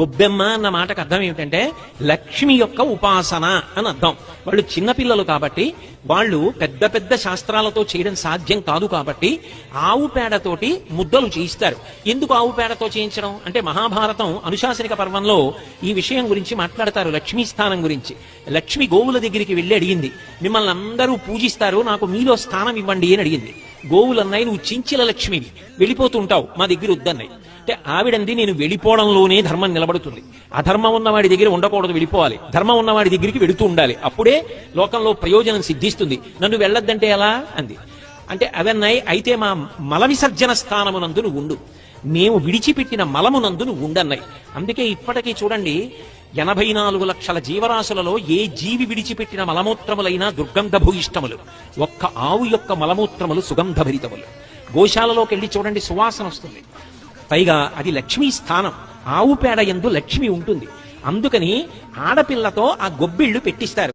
గొబ్బెమ్మ అన్న మాటకు అర్థం ఏమిటంటే లక్ష్మి యొక్క ఉపాసన అని అర్థం. వాళ్ళు చిన్నపిల్లలు కాబట్టి వాళ్ళు పెద్ద పెద్ద శాస్త్రాలతో చేయడం సాధ్యం కాదు కాబట్టి ఆవు పేడతోటి ముద్దలు చేయిస్తారు. ఎందుకు ఆవు పేడతో చేయించడం? అంటే మహాభారతం అనుశాసనిక పర్వంలో ఈ విషయం గురించి మాట్లాడతారు లక్ష్మీ స్థానం గురించి. లక్ష్మి గోవుల దగ్గరికి వెళ్ళి అడిగింది మిమ్మల్ని అందరూ పూజిస్తారు నాకు మీలో స్థానం ఇవ్వండి అని అడిగింది. గోవులన్నాయి నువ్వు చించిల లక్ష్మివి వెళ్ళిపోతుంటావు మా దగ్గర వద్దన్నాయి అంటే ఆవిడంది నేను వెళ్ళిపోవడంలోనే ధర్మం నిలబడుతుంది. అధర్మం ఉన్నవాడి దగ్గర ఉండకూడదు వెళ్ళిపోవాలి. ధర్మం ఉన్నవాడి దగ్గరికి వెళుతూ ఉండాలి. అప్పుడే లోకంలో ప్రయోజనం సిద్ధిస్తుంది. నన్ను వెళ్ళొద్దంటే ఎలా? అంది. అంటే అవన్నాయి అయితే మా మల విసర్జన స్థానమునందు నువ్వు ఉండు. మేము విడిచిపెట్టిన మలమునందు నువ్వు ఉండన్నాయి అందుకే ఇప్పటికీ చూడండి ఎనభై నాలుగు లక్షల జీవరాశులలో ఏ జీవి విడిచిపెట్టిన మలమూత్రములైనా దుర్గంధ భూయిష్టములు ఒక్క ఆవు యొక్క మలమూత్రములు సుగంధభరితములు. గోశాలలోకి వెళ్ళి చూడండి సువాసన వస్తుంది. పైగా అది లక్ష్మీ స్థానం. ఆవు పేడ ఎందు లక్ష్మి ఉంటుంది. అందుకని ఆడపిల్లతో ఆ గొబ్బిళ్ళు పెట్టిస్తారు.